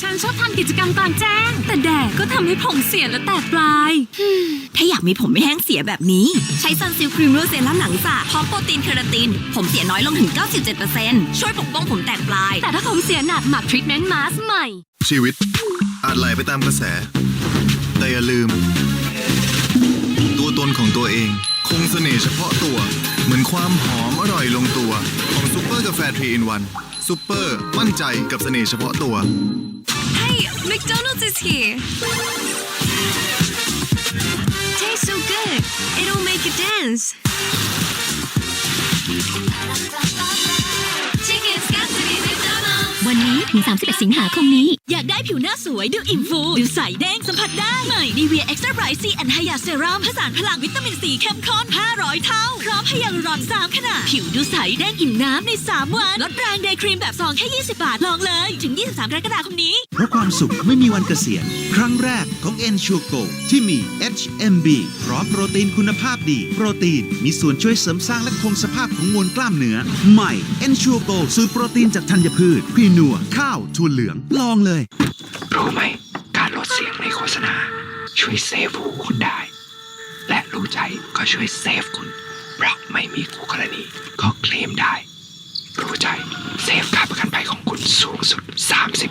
ฉันชอบทำกิจกรรมกลางแจ้ง แต่แดดก็ทำให้ผมเสียและแตกปลาย ถ้าอยากมีผมไม่แห้งเสียแบบนี้ ใช้ซันซิลครีมรูเซรั่มหนังสระพร้อมโปรตีนเคราติน ผมเสียน้อยลงถึง 97%ช่วยปกป้องผมแตกปลาย แต่ถ้าผมเสียหนักหมักทรีทเมนต์มาสใหม่ ชีวิต อาจไหลไปตามกระแส แต่อย่าลืม ตัวตนของตัวเอง คงเสน่ห์เฉพาะตัว เหมือนความหอมอร่อยลงตัว ของซูเปอร์กาแฟทรีอินวันซูเปอร์มั่นใจกับเสน่ห์เฉพาะตัว McDonald's is here. Tastes so good. It'll make you dance 30-31 สิงหาคมนี้ อยากได้ผิวหน้าสวยดูอิ่มฟู ดูใสแดงสัมผัสได้ใหม่ Nivea Extra Bright C and Hya Serum ผสานพลังวิตามินซีเข้มข้น 500 เท่า พร้อมให้ยังรอน 3 ขนาด ผิวดูใสแดงอิ่มน้ำใน 3 วัน ลดแรงเดย์ครีมแบบซองแค่ 20 บาท ลองเลย ถึง 23 กรกฎาคมนี้ เพราะความสุขไม่มีวันเกษียณครั้งแรกของ e n s u r e Go ที่มี HMB พร้อมโปรตีนคุณภาพดี โปรตีนมีส่วนช่วยเสริมสร้างและคงสภาพของมวลกล้ามเนื้อใหม่ e n s u r e Go สูตรโปรตีนจากธัญพืชพรีนัวข้าวถั่วเหลืองลองเลย รู้ไหม การลดเสียงในโฆษณา ช่วยเซฟหูคุณได้ และรู้ใจก็ช่วยเซฟคุณ เพราะไม่มีคู่กรณีก็เคลมได้ รู้ใจเซฟค่าประกันภัยของคุณสูงสุด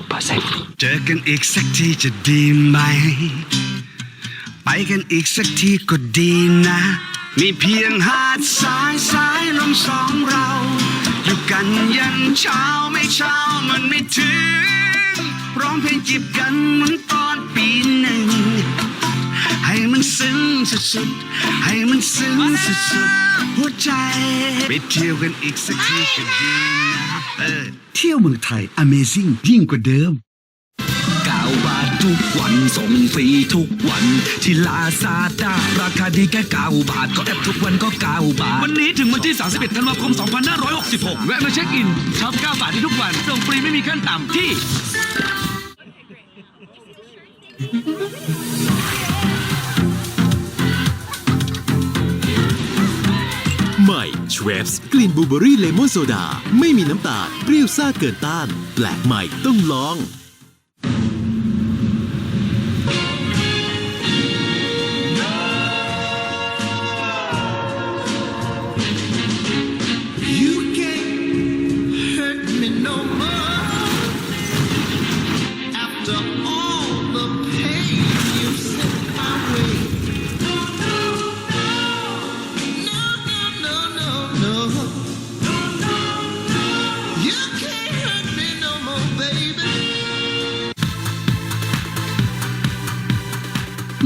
30%เจอกันอีกสักทีจะดีไหม ไปกันอีกสักทีก็ดีนะ มีเพียงหาดสายสายลมสองเรา อยู่กันยันเช้า ไม่เช้ามันไม่ถึง ร้องเพลงจีบกันเหมือนตอนปีหนึ่ง ให้มันซึ้งสุดๆ ให้มันซึ้งสุดๆ หัวใจ ไปเที่ยวกันอีกสักทีก็ดีนะเออเที่ยวเมืองไทย Amazing ยิ่งกว่าเดิม บาททุกวันส่งฟรีทุกวัน ที่ลาซาด้าราคาดีแค่9บาท ก็แอปทุกวันก็9บาท วันนี้ถึงวันที่ 31 ธันวาคม 2566 แวะมาเช็คอินช็อป9บาทได้ทุกวันส่งฟรีไม่มีขั้นต่ำที่ใหม่ชเวฟส์กลิ่นบลูเบอรี่เลมอนโซดา ไม่มีน้ำตาลเปรี้ยวซ่าเกินต้าน แปลกใหม่ต้องลอง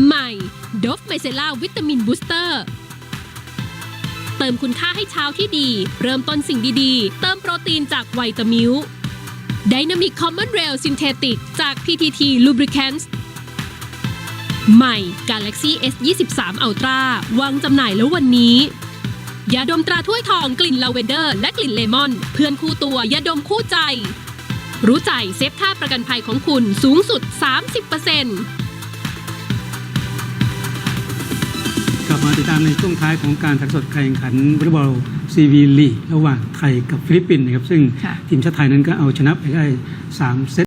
ใหม่ดฟไมเซล่าวิตามินบูสเตอร์เติมคุณค่าให้เช้าที่ดี เริ่มต้นสิ่งดีๆ เติมโปรตีนจากไวตามิลไดนามิกคอมมอนเรลซินเทติกจาก PTT Lubricants ใหม่ Galaxy S 23 Ultra วางจำหน่ายแล้ววันนี้ ยาดมตราถ้วยทองกลิ่นลาเวนเดอร์ และกลิ่นเลมอน เพื่อนคู่ตัวยาดมคู่ใจ รู้ใจเซฟค่าประกันภัยของคุณสูงสุด 30% มาติดตามในช่วงท้ายของการถ่ายทอดการแข่งขันวอลเลย์บอลซีวีลีระหว่างไทยกับฟิลิปปินส์นะครับซึ่งทีมชาติไทยนั้นก็เอาชนะไปได้ 3 เซต